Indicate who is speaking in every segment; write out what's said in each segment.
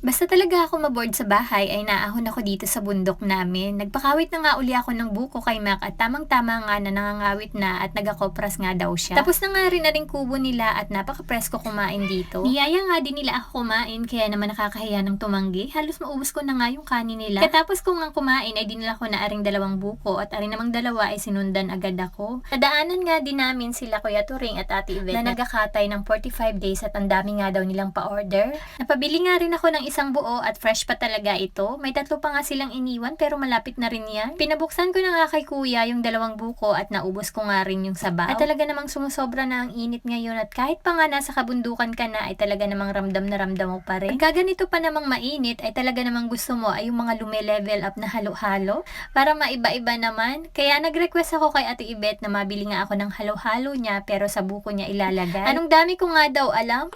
Speaker 1: Basta talaga ako maboard sa bahay ay naahon ako dito sa bundok namin. Nagpakawit na nga uli ako ng buko kay Mac at tamang-tama nga na nangangawit na at nagakopras nga daw siya. Tapos na nga rin na rin kubo nila at napaka-presko kumain dito. Niyaya nga din nila ako kumain kaya naman nakakahiya ng tumanggi. Halos maubos ko na nga yung kanin nila. Katapos ko nga kumain ay dinala ko na aring dalawang buko at aring namang dalawa ay sinundan agad ako. Nadaanan nga din namin sila Kuya Turing at Ate Yvette na nagakatay ng 45 days at ang dami nga daw nilang pa-order. Napabili nga rin ako ng isang buo at fresh pa talaga ito. May tatlo pa nga silang iniwan pero malapit na rin yan. Pinabuksan ko na nga kay kuya yung dalawang buko at naubos ko nga rin yung sabaw. At talaga namang sumusobra na ang init ngayon at kahit pa nga nasa kabundukan ka na ay talaga namang ramdam na ramdam mo pa rin. Pagka ganito pa namang mainit ay talaga namang gusto mo ay yung mga lume-level up na halo-halo para maiba-iba naman. Kaya nag-request ako kay Ate Ibet na mabili nga ako ng halo-halo niya pero sa buko niya ilalagay. Anong dami ko nga daw alam?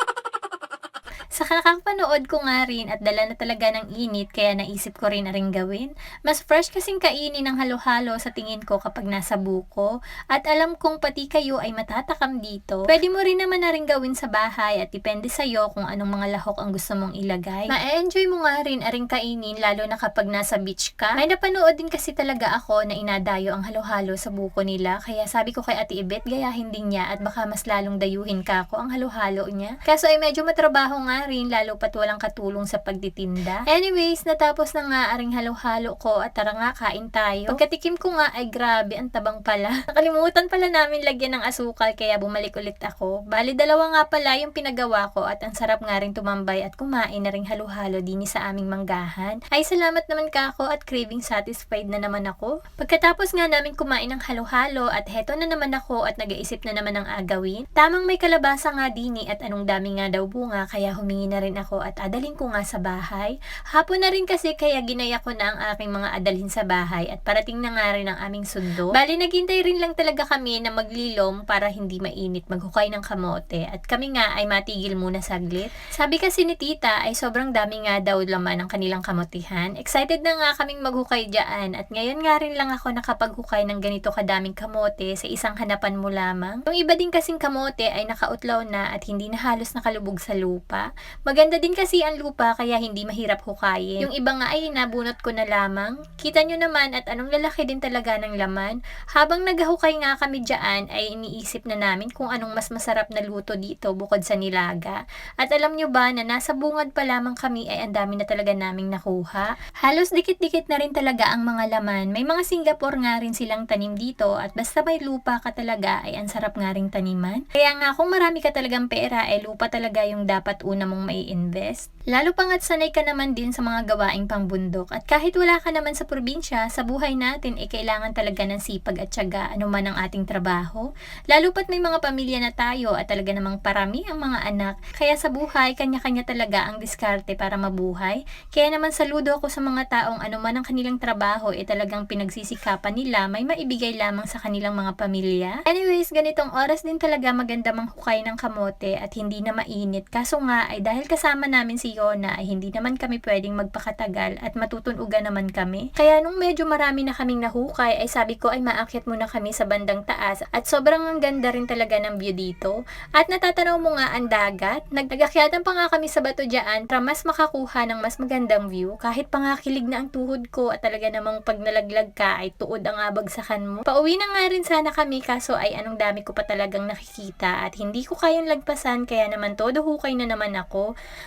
Speaker 1: Sa kakapanood ko nga rin at dala na talaga ng init kaya naisip ko rin na rin gawin. Mas fresh kasing kainin ng halo-halo sa tingin ko kapag nasa buko. At alam kong pati kayo ay matatakam dito. Pwede mo rin naman na rin gawin sa bahay at depende sa'yo kung anong mga lahok ang gusto mong ilagay. Ma-enjoy mo nga rin aring kainin lalo na kapag nasa beach ka. May napanood din kasi talaga ako na inadayo ang halo-halo sa buko nila. Kaya sabi ko kay Ate Ibet, gayahin din niya at baka mas lalong dayuhin ka ako ang halo-halo niya. Kaso ay medyo matrabaho nga rin lalo pat walang katulong sa pagtitinda. Anyways, natapos na nga aring halo-halo ko at tara nga kain tayo. Pagkatikim ko nga ay grabe ang tabang pala. Nakalimutan pala namin lagyan ng asukal kaya bumalik ulit ako. Bali dalawa nga pala yung pinagawa ko at ang sarap nga rin tumambay at kumain na ring halo-halo din sa aming manggahan. Ay salamat naman ka ako at craving satisfied na naman ako. Pagkatapos nga namin kumain ng halo-halo at heto na naman ako at nag-iisip na naman ng agawin. Tamang may kalabasa nga dini at anong dami nga daw bunga kaya humingi na rin ako at adalin ko nga sa bahay. Hapon na rin kasi kaya ginaya ko na ang aking mga adalhin sa bahay at parating na nga rin ang aming sundo. Bali naghintay rin lang talaga kami na maglilom para hindi mainit maghukay ng kamote at kami nga ay matigil muna saglit. Sabi kasi ni tita ay sobrang dami nga daw laman ng kanilang kamotihan. Excited na nga kaming maghukay dyan at ngayon nga rin lang ako nakapaghukay ng ganito kadaming kamote sa isang hanapan mo lamang. Yung iba din kasing kamote ay nakautlaw na at hindi na halos nakalubog sa lupa. Maganda din kasi ang lupa kaya hindi mahirap hukayin. Yung iba nga ay nabunot ko na lamang. Kita nyo naman at anong lalaki din talaga ng laman. Habang naghahukay nga kami dyan ay iniisip na namin kung anong mas masarap na luto dito bukod sa nilaga. At alam nyo ba na nasa bungad pa lamang kami ay ang dami na talaga naming nakuha. Halos dikit-dikit na rin talaga ang mga laman. May mga Singapore nga rin silang tanim dito at basta may lupa ka talaga ay ang sarap nga rin taniman. Kaya nga kung marami ka talagang pera ay lupa talaga yung dapat una mong mai invest. Lalo pa nga't sanay ka naman din sa mga gawaing pangbundok at kahit wala ka naman sa probinsya, sa buhay natin ay kailangan talaga ng sipag at syaga anuman ang ating trabaho. Lalo pat may mga pamilya na tayo at talaga namang parami ang mga anak. Kaya sa buhay, kanya-kanya talaga ang diskarte para mabuhay. Kaya naman saludo ako sa mga taong anuman ang kanilang trabaho ay talagang pinagsisikapan nila may maibigay lamang sa kanilang mga pamilya. Anyways, ganitong oras din talaga maganda manghukay ng kamote at hindi na mainit. Kaso nga ay dahil kasama namin si Yona ay hindi naman kami pwedeng magpakatagal at matutunugan naman kami. Kaya nung medyo marami na kaming nahukay ay sabi ko ay maakyat muna kami sa bandang taas at sobrang ang ganda rin talaga ng view dito. At natatanaw mo nga ang dagat. Nagakyatan pa nga kami sa bato dyan para mas makakuha ng mas magandang view. Kahit pa nga kilig na ang tuhod ko at talaga namang pag nalaglag ka ay tuod ang abagsakan mo. Pauwi na nga rin sana kami kaso ay anong dami ko pa talagang nakikita at hindi ko kayang lagpasan kaya naman todo hukay na naman ako.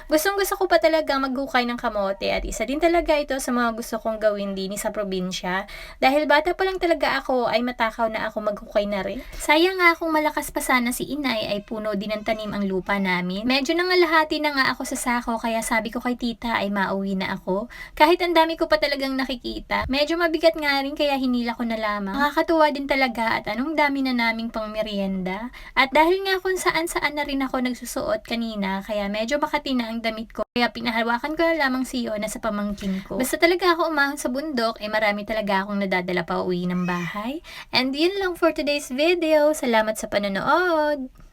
Speaker 1: Gustong gusto ko pa talaga maghukay ng kamote at isa din talaga ito sa mga gusto kong gawin din sa probinsya. Dahil bata pa lang talaga ako ay matakaw na ako maghukay na rin. Sayang nga kung malakas pa sana si inay ay puno din ng tanim ang lupa namin. Medyo nangalahati na nga ako sa sako kaya sabi ko kay tita ay mauwi na ako. Kahit ang dami ko pa talagang nakikita, medyo mabigat nga rin kaya hinila ko na lamang. Nakakatuwa din talaga at anong dami na naming pang merienda. At dahil nga kung saan saan na rin ako nagsusuot kanina kaya medyo makati na ang damit ko. Kaya pinahawakan ko na lamang si Yona sa pamangkin ko. Basta talaga ako umahon sa bundok, eh marami talaga akong nadadala pa uwi ng bahay. And yun lang for today's video. Salamat sa panonood!